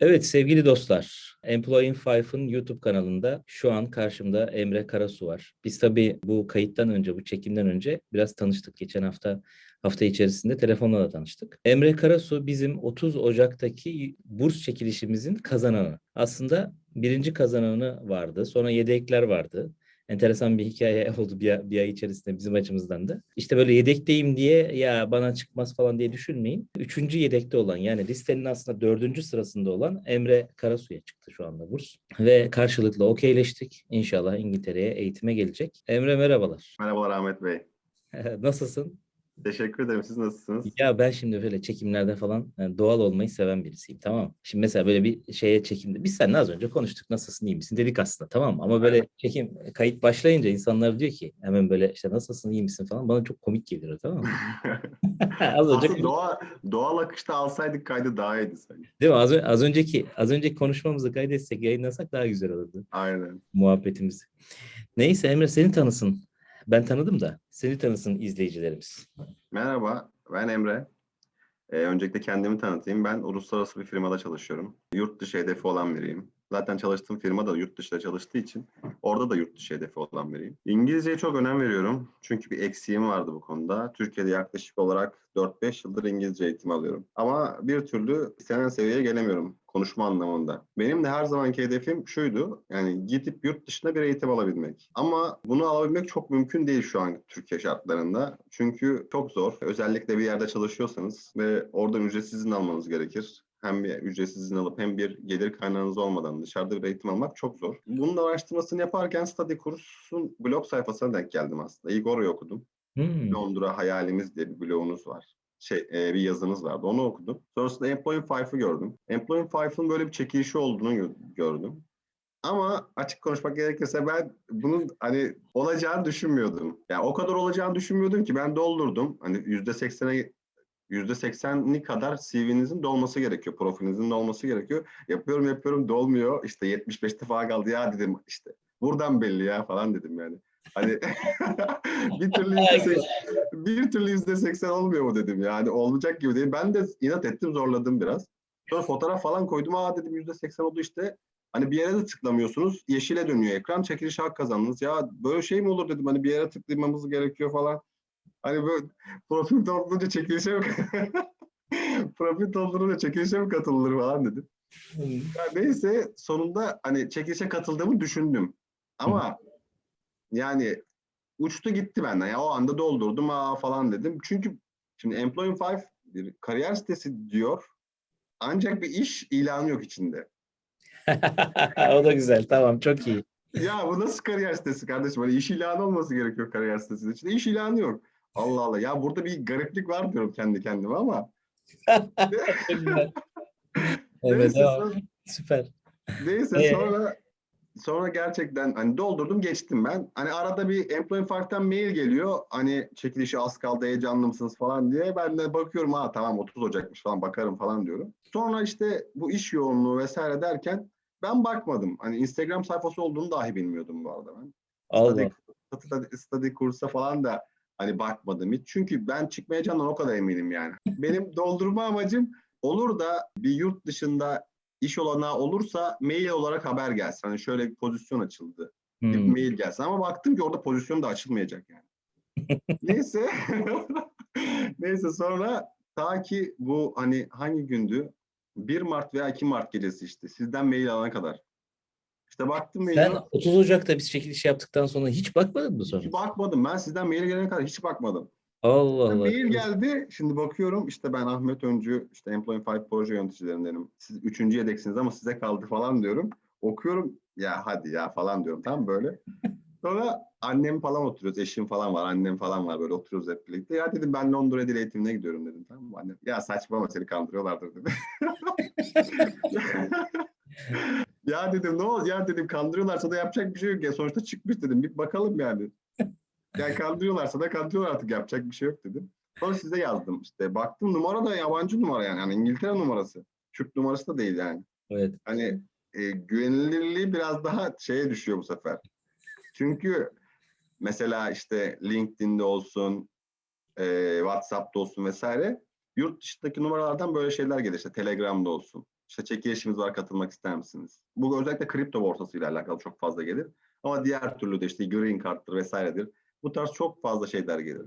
Evet sevgili dostlar, Employing Five'ın YouTube kanalında şu an karşımda Emre Karasu var. Biz tabii bu kayıttan önce, bu çekimden önce biraz tanıştık. Geçen hafta hafta içerisinde telefonla da tanıştık. Emre Karasu bizim 30 Ocak'taki burs çekilişimizin kazananı. Aslında birinci kazananı vardı, sonra yedekler vardı enteresan bir hikaye oldu bir, bir ay içerisinde bizim açımızdan da. İşte böyle yedekteyim diye ya bana çıkmaz falan diye düşünmeyin. Üçüncü yedekte olan yani listenin aslında dördüncü sırasında olan Emre Karasu'ya çıktı şu anda burs. Ve karşılıklı okeyleştik. İnşallah İngiltere'ye eğitime gelecek. Emre merhabalar. Merhabalar Ahmet Bey. Nasılsın? Teşekkür ederim. Siz nasılsınız? Ya ben şimdi böyle çekimlerde falan yani doğal olmayı seven birisiyim tamam mı? Şimdi mesela böyle bir şeye çekimde biz seninle az önce konuştuk nasılsın iyi misin dedik aslında tamam mı? Ama böyle çekim kayıt başlayınca insanlar diyor ki hemen böyle işte nasılsın iyi misin falan bana çok komik geliyor tamam mı? az önce Aslında doğal, doğal akışta alsaydık kaydı daha iyiydi sanki. Değil mi? Az, az önceki az önceki konuşmamızı kaydetsek yayınlasak daha güzel olurdu. Aynen. Muhabbetimiz. Neyse Emre seni tanısın ben tanıdım da seni tanısın izleyicilerimiz. Merhaba, ben Emre. Ee, öncelikle kendimi tanıtayım. Ben uluslararası bir firmada çalışıyorum. Yurt dışı hedefi olan biriyim. Zaten çalıştığım firma da yurt dışında çalıştığı için orada da yurt dışı hedefi olan biriyim. İngilizceye çok önem veriyorum. Çünkü bir eksiğim vardı bu konuda. Türkiye'de yaklaşık olarak 4-5 yıldır İngilizce eğitim alıyorum. Ama bir türlü istenen seviyeye gelemiyorum konuşma anlamında. Benim de her zamanki hedefim şuydu. Yani gidip yurt dışında bir eğitim alabilmek. Ama bunu alabilmek çok mümkün değil şu an Türkiye şartlarında. Çünkü çok zor. Özellikle bir yerde çalışıyorsanız ve oradan ücretsiz izin almanız gerekir hem bir ücretsiz izin alıp hem bir gelir kaynağınız olmadan dışarıda bir eğitim almak çok zor. Bunun araştırmasını yaparken Study Kurs'un blog sayfasına denk geldim aslında. İlk orayı okudum. Hmm. Londra Hayalimiz diye bir blogunuz var. Şey, e, bir yazınız vardı. Onu okudum. Sonrasında Employing Five'ı gördüm. Employing Five'ın böyle bir çekilişi olduğunu gördüm. Ama açık konuşmak gerekirse ben bunun hani olacağını düşünmüyordum. Yani o kadar olacağını düşünmüyordum ki ben doldurdum. Hani %80'e %80'li kadar CV'nizin dolması gerekiyor. Profilinizin dolması gerekiyor. Yapıyorum yapıyorum dolmuyor. İşte 75 defa kaldı ya dedim işte. Buradan belli ya falan dedim yani. Hani bir türlü yüzde bir türlü yüzde seksen olmuyor mu dedim yani olacak gibi değil. Ben de inat ettim zorladım biraz. Sonra fotoğraf falan koydum. Aa dedim yüzde seksen oldu işte. Hani bir yere de tıklamıyorsunuz. Yeşile dönüyor ekran. Çekiliş hak kazandınız. Ya böyle şey mi olur dedim. Hani bir yere tıklamamız gerekiyor falan. Hani böyle profil doldurunca çekilişe mi profil doldurunca çekilişe mi katılır falan dedim. Yani neyse sonunda hani çekilişe katıldığımı düşündüm. Ama yani uçtu gitti benden. Ya o anda doldurdum aa falan dedim. Çünkü şimdi Employing Five bir kariyer sitesi diyor. Ancak bir iş ilanı yok içinde. o da güzel. Tamam çok iyi. ya bu nasıl kariyer sitesi kardeşim? Hani iş ilanı olması gerekiyor kariyer sitesinin içinde. İş ilanı yok. Allah Allah. Ya burada bir gariplik var diyorum kendi kendime ama. evet, neyse, sonra, süper. Neyse ee, sonra sonra gerçekten hani doldurdum geçtim ben. Hani arada bir Employee Fark'tan mail geliyor. Hani çekilişi az kaldı heyecanlı mısınız falan diye. Ben de bakıyorum ha tamam 30 Ocak'mış falan bakarım falan diyorum. Sonra işte bu iş yoğunluğu vesaire derken ben bakmadım. Hani Instagram sayfası olduğunu dahi bilmiyordum bu arada ben. Allah. Study, study, kursa falan da Hani bakmadım hiç. Çünkü ben çıkmayacağından o kadar eminim yani. Benim doldurma amacım olur da bir yurt dışında iş olanağı olursa mail olarak haber gelsin. Hani şöyle bir pozisyon açıldı. Hmm. Bir mail gelsin. Ama baktım ki orada pozisyon da açılmayacak yani. Neyse. Neyse sonra ta ki bu hani hangi gündü? 1 Mart veya 2 Mart gecesi işte. Sizden mail alana kadar. İşte baktım maile. Sen 30 Ocak'ta biz çekiliş yaptıktan sonra hiç bakmadın mı sonra? Hiç bakmadım. Ben sizden mail gelene kadar hiç bakmadım. Allah Allah. Mail geldi. Şimdi bakıyorum işte ben Ahmet Öncü işte Employee Five proje yöneticilerindenim. Siz üçüncü yedeksiniz ama size kaldı falan diyorum. Okuyorum ya hadi ya falan diyorum tam böyle. Sonra annem falan oturuyoruz. Eşim falan var. Annem falan var. Böyle oturuyoruz hep birlikte. Ya dedim ben Londra dil eğitimine gidiyorum dedim. Tamam mı? Annem ya saçma ama seni kandırıyorlardır dedi. ya dedim ne oldu ya dedim kandırıyorlarsa da yapacak bir şey yok ya sonuçta çıkmış dedim bir bakalım yani. Yani kandırıyorlarsa da kandırıyorlar artık yapacak bir şey yok dedim. Sonra size yazdım işte baktım numara da yabancı numara yani, yani İngiltere numarası. Türk numarası da değil yani. Evet. Hani e, güvenilirliği biraz daha şeye düşüyor bu sefer. Çünkü mesela işte LinkedIn'de olsun, e, WhatsApp'ta olsun vesaire yurt dışındaki numaralardan böyle şeyler gelir işte Telegram'da olsun. İşte çekilişimiz var katılmak ister misiniz? Bu özellikle kripto borsasıyla alakalı çok fazla gelir. Ama diğer türlü de işte green card'tır vesairedir. Bu tarz çok fazla şeyler gelir.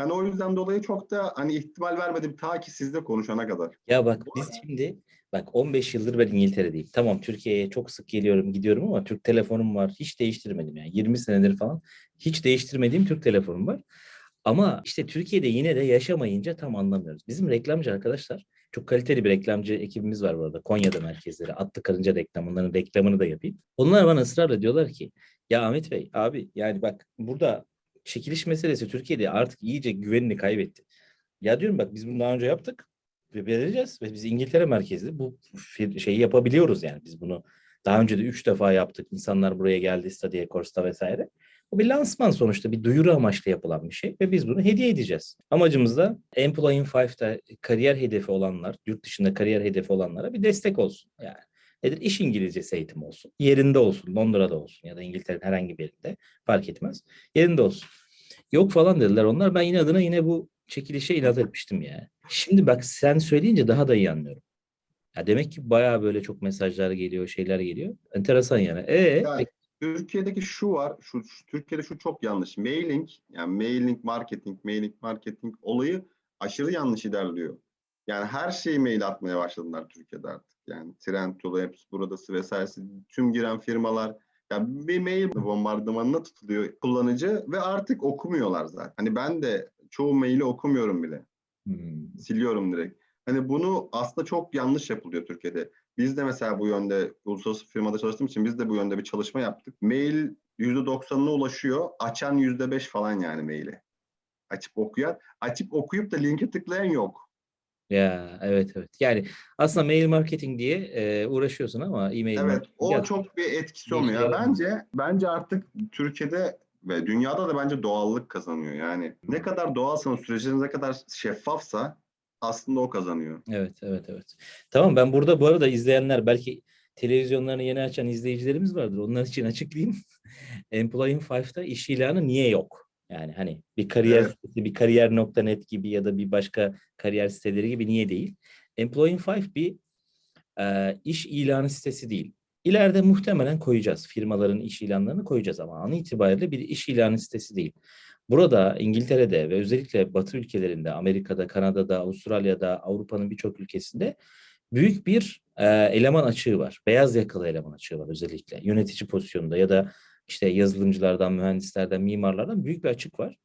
Yani o yüzden dolayı çok da hani ihtimal vermedim ta ki sizle konuşana kadar. Ya bak Bu biz şimdi bak 15 yıldır ben İngiltere'deyim. Tamam Türkiye'ye çok sık geliyorum gidiyorum ama Türk telefonum var. Hiç değiştirmedim yani 20 senedir falan. Hiç değiştirmediğim Türk telefonum var. Ama işte Türkiye'de yine de yaşamayınca tam anlamıyoruz. Bizim reklamcı arkadaşlar çok kaliteli bir reklamcı ekibimiz var bu arada. Konya'da merkezleri. Atlı Karınca reklam. Onların reklamını da yapayım. Onlar bana ısrarla diyorlar ki ya Ahmet Bey abi yani bak burada çekiliş meselesi Türkiye'de artık iyice güvenini kaybetti. Ya diyorum bak biz bunu daha önce yaptık ve vereceğiz ve biz İngiltere merkezli bu şeyi yapabiliyoruz yani biz bunu daha önce de üç defa yaptık. İnsanlar buraya geldi Stadia Course'ta vesaire. Bu bir lansman sonuçta bir duyuru amaçlı yapılan bir şey ve biz bunu hediye edeceğiz. Amacımız da Employee in Five'da kariyer hedefi olanlar, yurt dışında kariyer hedefi olanlara bir destek olsun. Yani nedir? İş İngilizcesi eğitim olsun. Yerinde olsun. Londra'da olsun ya da İngiltere'nin herhangi bir yerinde fark etmez. Yerinde olsun. Yok falan dediler onlar. Ben yine adına yine bu çekilişe inat etmiştim ya. Şimdi bak sen söyleyince daha da iyi anlıyorum. Ya demek ki bayağı böyle çok mesajlar geliyor, şeyler geliyor. Enteresan yani. E Yani Türkiye'deki şu var, şu, şu- Türkiye'de şu çok yanlış. Mailing, yani mailing marketing, mailing marketing olayı aşırı yanlış ilerliyor. Yani her şeyi mail atmaya başladılar Türkiye'de artık. Yani Trendyol, hepsi buradası vesairesi, tüm giren firmalar yani bir mail bombardımanına tutuluyor kullanıcı ve artık okumuyorlar zaten. Hani ben de çoğu maili okumuyorum bile. hmm, Siliyorum direkt. Hani bunu aslında çok yanlış yapılıyor Türkiye'de. Biz de mesela bu yönde uluslararası firmada çalıştığım için biz de bu yönde bir çalışma yaptık. Mail %90'ına ulaşıyor. Açan %5 falan yani maili. Açıp okuyan. Açıp okuyup da linke tıklayan yok. Ya evet evet. Yani aslında mail marketing diye e, uğraşıyorsun ama e-mail Evet o ya- çok bir etkisi olmuyor. şey Yani bence bence artık Türkiye'de ve dünyada da bence doğallık kazanıyor. Yani ne kadar doğalsanız süreciniz ne kadar şeffafsa aslında o kazanıyor. Evet, evet, evet. Tamam ben burada bu arada izleyenler belki televizyonlarını yeni açan izleyicilerimiz vardır. Onlar için açıklayayım. Employee Five'da iş ilanı niye yok? Yani hani bir kariyer Evet. sitesi, bir kariyer.net gibi ya da bir başka kariyer siteleri gibi niye değil? Employee Five bir e, iş ilanı sitesi değil. İleride muhtemelen koyacağız. Firmaların iş ilanlarını koyacağız ama an itibariyle bir iş ilanı sitesi değil. Burada İngiltere'de ve özellikle Batı ülkelerinde, Amerika'da, Kanada'da, Avustralya'da, Avrupa'nın birçok ülkesinde büyük bir e, eleman açığı var. Beyaz yakalı eleman açığı var özellikle. Yönetici pozisyonunda ya da işte yazılımcılardan, mühendislerden, mimarlardan büyük bir açık var.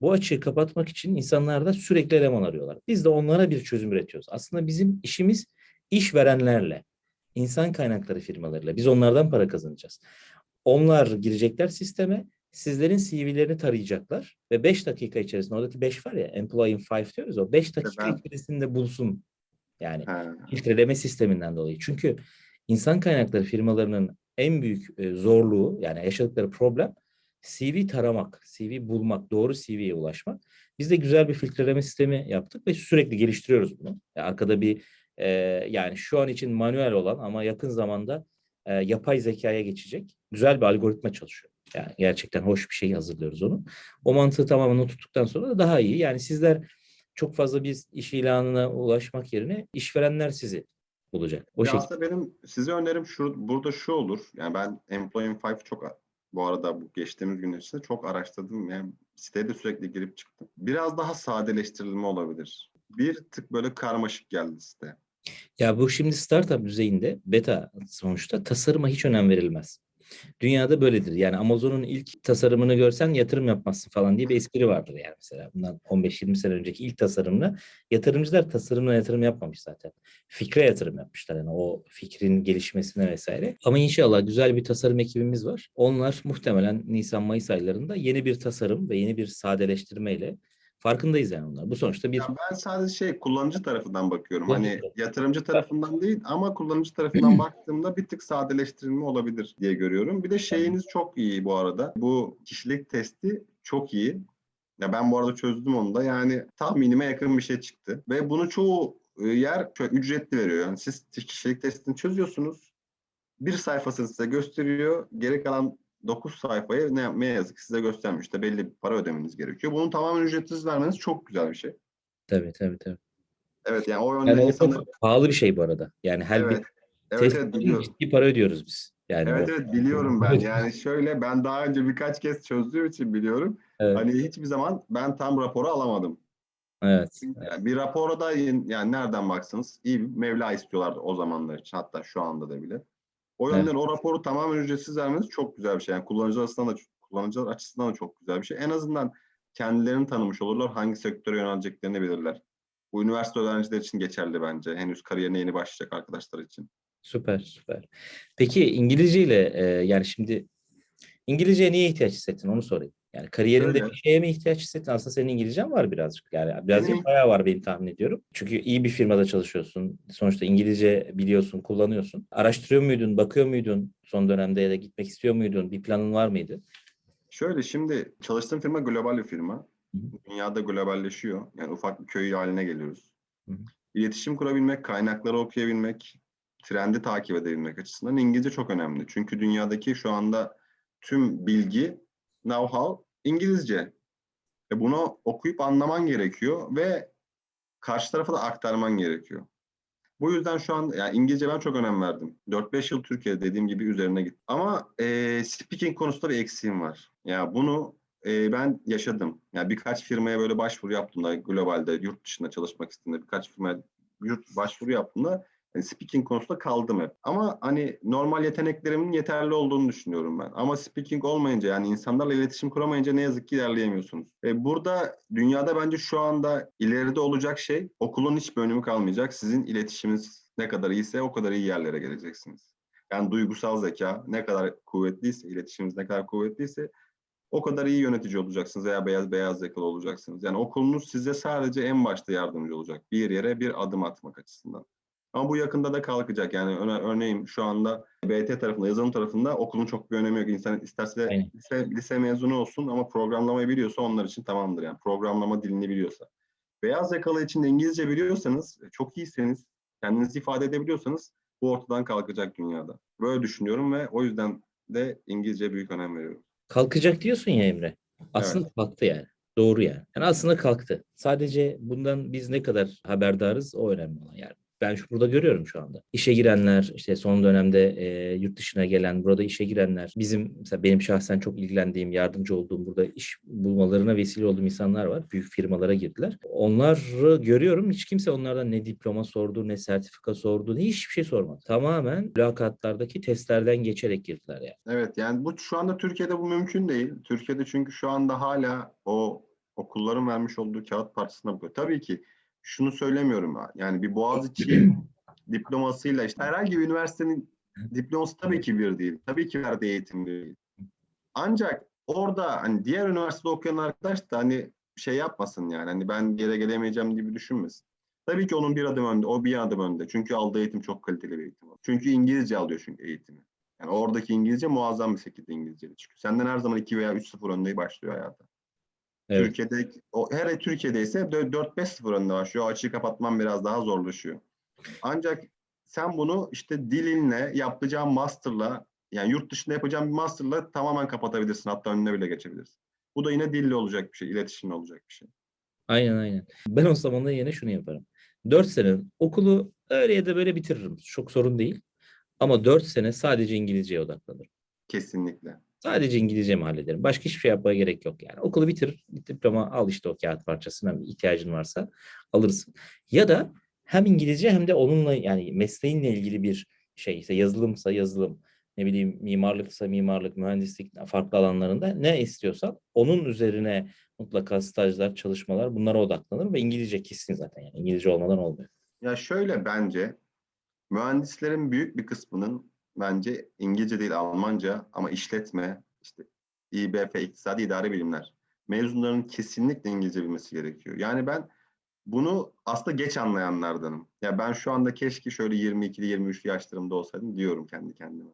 Bu açığı kapatmak için insanlar da sürekli eleman arıyorlar. Biz de onlara bir çözüm üretiyoruz. Aslında bizim işimiz işverenlerle, insan kaynakları firmalarıyla. Biz onlardan para kazanacağız. Onlar girecekler sisteme, sizlerin CV'lerini tarayacaklar ve 5 dakika içerisinde, oradaki 5 var ya, employee 5 diyoruz o 5 dakika içerisinde bulsun. Yani Ha. filtreleme sisteminden dolayı. Çünkü insan kaynakları firmalarının en büyük e, zorluğu yani yaşadıkları problem CV taramak, CV bulmak, doğru CV'ye ulaşmak. Biz de güzel bir filtreleme sistemi yaptık ve sürekli geliştiriyoruz bunu. Arkada bir e, yani şu an için manuel olan ama yakın zamanda e, yapay zekaya geçecek güzel bir algoritma çalışıyor. Yani gerçekten hoş bir şey hazırlıyoruz onu. O mantığı tamamen oturttuktan sonra da daha iyi. Yani sizler çok fazla biz iş ilanına ulaşmak yerine işverenler sizi bulacak. O Ya şekilde. aslında benim size önerim şu, burada şu olur. Yani ben Employee 5 çok bu arada bu geçtiğimiz gün içinde çok araştırdım. Yani siteye de sürekli girip çıktım. Biraz daha sadeleştirilme olabilir. Bir tık böyle karmaşık geldi site. Ya bu şimdi startup düzeyinde beta sonuçta tasarıma hiç önem verilmez. Dünyada böyledir. Yani Amazon'un ilk tasarımını görsen yatırım yapmazsın falan diye bir espri vardır yani mesela. Bundan 15-20 sene önceki ilk tasarımla yatırımcılar tasarımına yatırım yapmamış zaten. Fikre yatırım yapmışlar yani o fikrin gelişmesine vesaire. Ama inşallah güzel bir tasarım ekibimiz var. Onlar muhtemelen Nisan-Mayıs aylarında yeni bir tasarım ve yeni bir sadeleştirmeyle farkındayız yani onlar. Bu sonuçta bir Ya ben sadece şey kullanıcı tarafından bakıyorum. Kullanıcı Hani tarafı. yatırımcı tarafından değil ama kullanıcı tarafından baktığımda bir tık sadeleştirilme olabilir diye görüyorum. Bir de şeyiniz çok iyi bu arada. Bu kişilik testi çok iyi. Ya ben bu arada çözdüm onu da. Yani tahminime yakın bir şey çıktı. Ve bunu çoğu e, yer ücretli veriyor. Yani siz kişilik testini çözüyorsunuz. Bir sayfasını size gösteriyor. Geri kalan 9 sayfayı ne, ne yazık ki size göstermiyor. İşte belli bir para ödemeniz gerekiyor. Bunu tamamen ücretsiz vermeniz çok güzel bir şey. tabii tabii tabii. Evet yani o yönden Yani çok pahalı bir şey bu arada. Yani her Evet. bir Evet, test evet biliyorum. ciddi para ödüyoruz biz. Yani Evet o- evet biliyorum ben. Yani şöyle ben daha önce birkaç kez çözdüğüm için biliyorum. Evet, Hani hiçbir zaman ben tam raporu alamadım. evet. Yani bir rapora da yani nereden baksanız iyi bir mevla istiyorlardı o zamanlar için. Hatta şu anda da bile. O yönden o raporu tamamen ücretsiz vermeniz çok güzel bir şey. Yani kullanıcılar açısından da, kullanıcılar açısından da çok güzel bir şey. En azından kendilerini tanımış olurlar. Hangi sektöre yöneleceklerini bilirler. Bu üniversite öğrenciler için geçerli bence. Henüz kariyerine yeni başlayacak arkadaşlar için. Süper, süper. Peki İngilizce ile e, yani şimdi İngilizceye niye ihtiyaç hissettin onu sorayım. Yani kariyerinde Şöyle. bir şeye mi ihtiyaç hissettin? Aslında senin İngilizcen var birazcık. Yani biraz değil Benim- bayağı var benim tahmin ediyorum. Çünkü iyi bir firmada çalışıyorsun. Sonuçta İngilizce biliyorsun, kullanıyorsun. Araştırıyor muydun, bakıyor muydun son dönemde ya da gitmek istiyor muydun? Bir planın var mıydı? Şöyle şimdi çalıştığım firma global bir firma. Hı Dünyada globalleşiyor. Yani ufak bir köy haline geliyoruz. Hı hı. İletişim kurabilmek, kaynakları okuyabilmek, trendi takip edebilmek açısından İngilizce çok önemli. Çünkü dünyadaki şu anda tüm bilgi, know-how İngilizce. E bunu okuyup anlaman gerekiyor ve karşı tarafa da aktarman gerekiyor. Bu yüzden şu an yani İngilizce ben çok önem verdim. 4-5 yıl Türkiye'de dediğim gibi üzerine gittim. Ama e, speaking konusunda bir eksiğim var. Ya bunu e, ben yaşadım. Yani birkaç firmaya böyle başvuru yaptığımda globalde yurt dışında çalışmak istediğimde birkaç firmaya yurt başvuru yaptığımda yani speaking konusunda kaldım hep. Ama hani normal yeteneklerimin yeterli olduğunu düşünüyorum ben. Ama speaking olmayınca yani insanlarla iletişim kuramayınca ne yazık ki ilerleyemiyorsunuz. E, burada dünyada bence şu anda ileride olacak şey okulun hiçbir önemi kalmayacak. Sizin iletişiminiz ne kadar iyiyse o kadar iyi yerlere geleceksiniz. Yani duygusal zeka ne kadar kuvvetliyse, iletişiminiz ne kadar kuvvetliyse o kadar iyi yönetici olacaksınız veya beyaz beyaz zekalı olacaksınız. Yani okulunuz size sadece en başta yardımcı olacak. Bir yere bir adım atmak açısından. Ama bu yakında da kalkacak. Yani öne- örneğin şu anda BT tarafında, yazılım tarafında okulun çok bir önemi yok. İnsan isterse Aynen. lise, lise mezunu olsun ama programlamayı biliyorsa onlar için tamamdır. Yani programlama dilini biliyorsa. Beyaz yakalı için de İngilizce biliyorsanız, çok iyiseniz, kendinizi ifade edebiliyorsanız bu ortadan kalkacak dünyada. Böyle düşünüyorum ve o yüzden de İngilizce büyük önem veriyorum. Kalkacak diyorsun ya Emre. Aslında kalktı yani. Doğru yani. Yani aslında kalktı. Sadece bundan biz ne kadar haberdarız o önemli olan yani. Ben şu burada görüyorum şu anda. İşe girenler, işte son dönemde e, yurt dışına gelen, burada işe girenler, bizim mesela benim şahsen çok ilgilendiğim, yardımcı olduğum, burada iş bulmalarına vesile olduğum insanlar var. Büyük firmalara girdiler. Onları görüyorum. Hiç kimse onlardan ne diploma sordu, ne sertifika sordu, ne hiçbir şey sormadı. Tamamen mülakatlardaki testlerden geçerek girdiler yani. Evet yani bu şu anda Türkiye'de bu mümkün değil. Türkiye'de çünkü şu anda hala o okulların vermiş olduğu kağıt parçasına bakıyor. Tabii ki şunu söylemiyorum ben. Yani bir Boğaziçi diplomasıyla işte herhangi bir üniversitenin diploması tabii ki bir değil. Tabii ki verdiği eğitim değil. Ancak orada hani diğer üniversitede okuyan arkadaş da hani şey yapmasın yani hani ben yere gelemeyeceğim gibi düşünmesin. Tabii ki onun bir adım önde, o bir adım önde. Çünkü aldığı eğitim çok kaliteli bir eğitim. Çünkü İngilizce alıyor çünkü eğitimi. Yani oradaki İngilizce muazzam bir şekilde İngilizce çıkıyor. Senden her zaman 2 veya 3-0 önde başlıyor hayata. Evet. Türkiye'de o her Türkiye'de ise 4-5-0 önde başlıyor. O açığı kapatman biraz daha zorlaşıyor. Ancak sen bunu işte dilinle, yapacağın master'la yani yurt dışında yapacağın bir master'la tamamen kapatabilirsin. Hatta önüne bile geçebilirsin. Bu da yine dille olacak bir şey, iletişimle olacak bir şey. Aynen aynen. Ben o zaman da yine şunu yaparım. 4 sene okulu öyle ya da böyle bitiririm. Çok sorun değil. Ama 4 sene sadece İngilizceye odaklanırım. Kesinlikle. Sadece İngilizce mi hallederim? Başka hiçbir şey yapmaya gerek yok yani. Okulu bitir, diploma al işte o kağıt parçasına ihtiyacın varsa alırsın. Ya da hem İngilizce hem de onunla yani mesleğinle ilgili bir şey ise yazılımsa yazılım, ne bileyim mimarlıksa mimarlık, mühendislik farklı alanlarında ne istiyorsan onun üzerine mutlaka stajlar, çalışmalar bunlara odaklanır ve İngilizce kesin zaten yani İngilizce olmadan olmuyor. Ya şöyle bence mühendislerin büyük bir kısmının bence İngilizce değil Almanca ama işletme, işte İBF, İktisadi İdare Bilimler mezunlarının kesinlikle İngilizce bilmesi gerekiyor. Yani ben bunu aslında geç anlayanlardanım. Ya ben şu anda keşke şöyle 22'li 23'lü yaşlarımda olsaydım diyorum kendi kendime.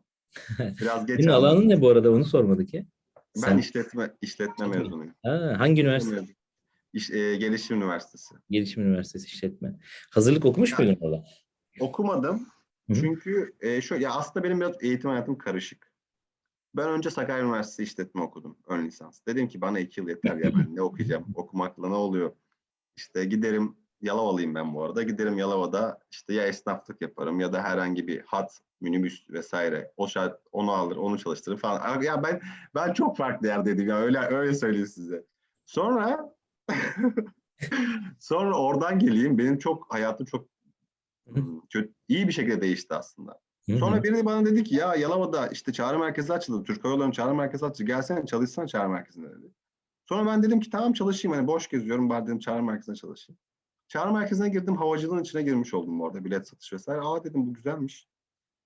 Biraz geç Senin alanın ne bu arada onu sormadık ki. Ben Sen- işletme işletme mezunuyum. Ha, hangi üniversite? İş, e, Gelişim Üniversitesi. Gelişim Üniversitesi işletme. Hazırlık okumuş Yani- muydun orada? Okumadım. Çünkü e, şu ya aslında benim biraz eğitim hayatım karışık. Ben önce Sakarya Üniversitesi işletme okudum ön lisans. Dedim ki bana iki yıl yeter ya ben ne okuyacağım? Okumakla ne oluyor? İşte giderim Yalovalıyım ben bu arada. Giderim Yalova'da işte ya esnaflık yaparım ya da herhangi bir hat, minibüs vesaire. O şart onu alır, onu çalıştırır falan. Ya ben ben çok farklı yerdeydim ya öyle öyle söyleyeyim size. Sonra sonra oradan geleyim. Benim çok hayatım çok kötü, iyi bir şekilde değişti aslında. Sonra biri de bana dedi ki ya Yalova'da işte çağrı merkezi açıldı. Türk Hava Yolları'nın çağrı merkezi açıldı. Gelsene çalışsana çağrı merkezinde dedi. Sonra ben dedim ki tamam çalışayım. Hani boş geziyorum. Bari dedim çağrı merkezine çalışayım. Çağrı merkezine girdim. Havacılığın içine girmiş oldum bu arada. Bilet satış vesaire. Aa dedim bu güzelmiş.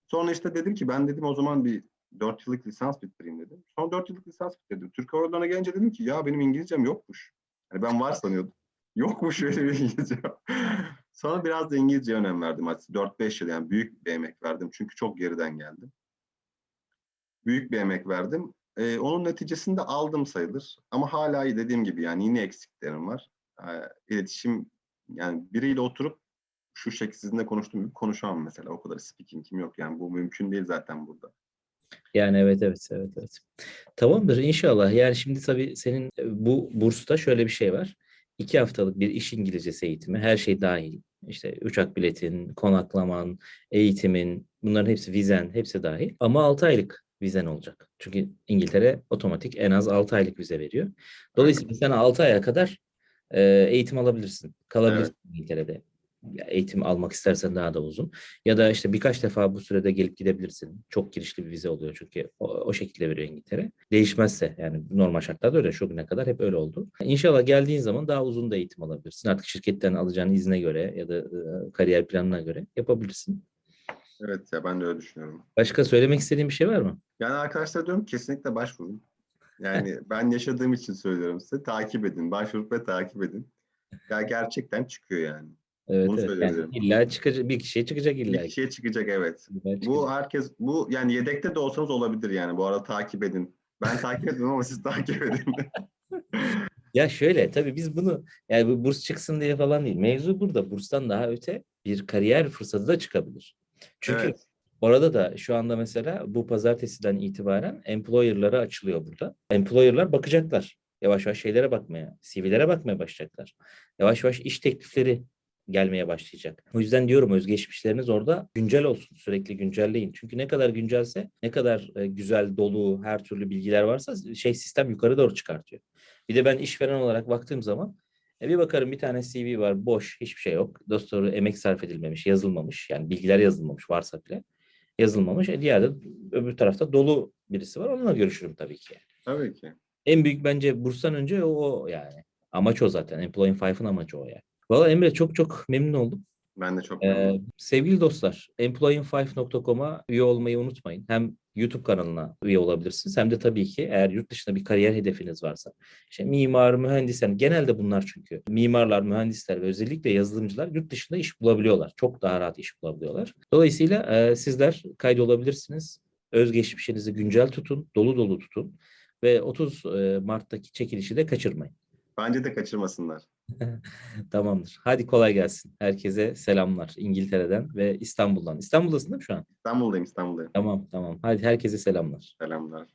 Sonra işte dedim ki ben dedim o zaman bir 4 yıllık lisans bitireyim dedim. Sonra 4 yıllık lisans bitirdim. Türk Hava Yolları'na gelince dedim ki ya benim İngilizcem yokmuş. Hani ben var sanıyordum. Yokmuş öyle bir İngilizce. Sonra biraz da İngilizceye önem verdim. Hatta 4-5 yıl yani büyük bir emek verdim. Çünkü çok geriden geldim. Büyük bir emek verdim. Ee, onun neticesinde aldım sayılır. Ama hala dediğim gibi yani yine eksiklerim var. Ee, iletişim yani biriyle oturup şu şekilde sizinle konuştuğum gibi konuşamam mesela. O kadar speaking'im yok. Yani bu mümkün değil zaten burada. Yani evet evet evet evet. Tamamdır inşallah. Yani şimdi tabii senin bu bursta şöyle bir şey var. İki haftalık bir iş İngilizcesi eğitimi, her şey dahil. İşte uçak biletin, konaklaman, eğitimin, bunların hepsi vizen, hepsi dahil. Ama 6 aylık vizen olacak. Çünkü İngiltere otomatik en az 6 aylık vize veriyor. Dolayısıyla sen 6 aya kadar e, eğitim alabilirsin. Kalabilirsin İngiltere'de. Eğitim almak istersen daha da uzun. Ya da işte birkaç defa bu sürede gelip gidebilirsin. Çok girişli bir vize oluyor çünkü o, o şekilde veriyor İngiltere. Değişmezse yani normal şartlarda öyle şu güne kadar hep öyle oldu. İnşallah geldiğin zaman daha uzun da eğitim alabilirsin. Artık şirketten alacağın izne göre ya da e, kariyer planına göre yapabilirsin. Evet ya ben de öyle düşünüyorum. Başka söylemek istediğin bir şey var mı? Yani arkadaşlar diyorum kesinlikle başvurun. Yani ben yaşadığım için söylüyorum size. Takip edin. Başvurup ve takip edin. Ya gerçekten çıkıyor yani. Evet, Bunu evet. Yani illa çıkacak bir kişiye çıkacak illa. Bir kişiye çıkacak evet. İlla çıkacak. Bu herkes bu yani yedekte de olsanız olabilir yani. Bu arada takip edin. Ben takip etmem ama siz takip edin. Ya şöyle tabii biz bunu yani bu burs çıksın diye falan değil. Mevzu burada burstan daha öte bir kariyer fırsatı da çıkabilir. Çünkü Evet. orada da şu anda mesela bu pazartesiden itibaren employer'lara açılıyor burada. Employer'lar bakacaklar. Yavaş yavaş şeylere bakmaya, CV'lere bakmaya başlayacaklar. Yavaş yavaş iş teklifleri gelmeye başlayacak. O yüzden diyorum özgeçmişleriniz orada güncel olsun. Sürekli güncelleyin. Çünkü ne kadar güncelse, ne kadar e, güzel, dolu, her türlü bilgiler varsa şey sistem yukarı doğru çıkartıyor. Bir de ben işveren olarak baktığım zaman e, bir bakarım bir tane CV var boş hiçbir şey yok. Dostları emek sarf edilmemiş, yazılmamış. Yani bilgiler yazılmamış varsa bile yazılmamış. E diğer de öbür tarafta dolu birisi var. Onunla görüşürüm tabii ki. Tabii ki. En büyük bence burstan önce o, o yani. Amaç o zaten. Employing Five'ın amacı o yani. Valla Emre çok çok memnun oldum. Ben de çok Ee, memnunum. sevgili dostlar, employing5.com'a üye olmayı unutmayın. Hem YouTube kanalına üye olabilirsiniz hem de tabii ki eğer yurt dışında bir kariyer hedefiniz varsa. işte mimar, mühendis yani genelde bunlar çünkü. Mimarlar, mühendisler ve özellikle yazılımcılar yurt dışında iş bulabiliyorlar. Çok daha rahat iş bulabiliyorlar. Dolayısıyla e, sizler kaydolabilirsiniz. Özgeçmişinizi güncel tutun, dolu dolu tutun ve 30 e, Mart'taki çekilişi de kaçırmayın. Bence de kaçırmasınlar. Tamamdır. Hadi kolay gelsin. Herkese selamlar İngiltere'den ve İstanbul'dan. İstanbul'dasın değil mi şu an? İstanbul'dayım İstanbul'dayım. Tamam tamam. Hadi herkese selamlar. Selamlar.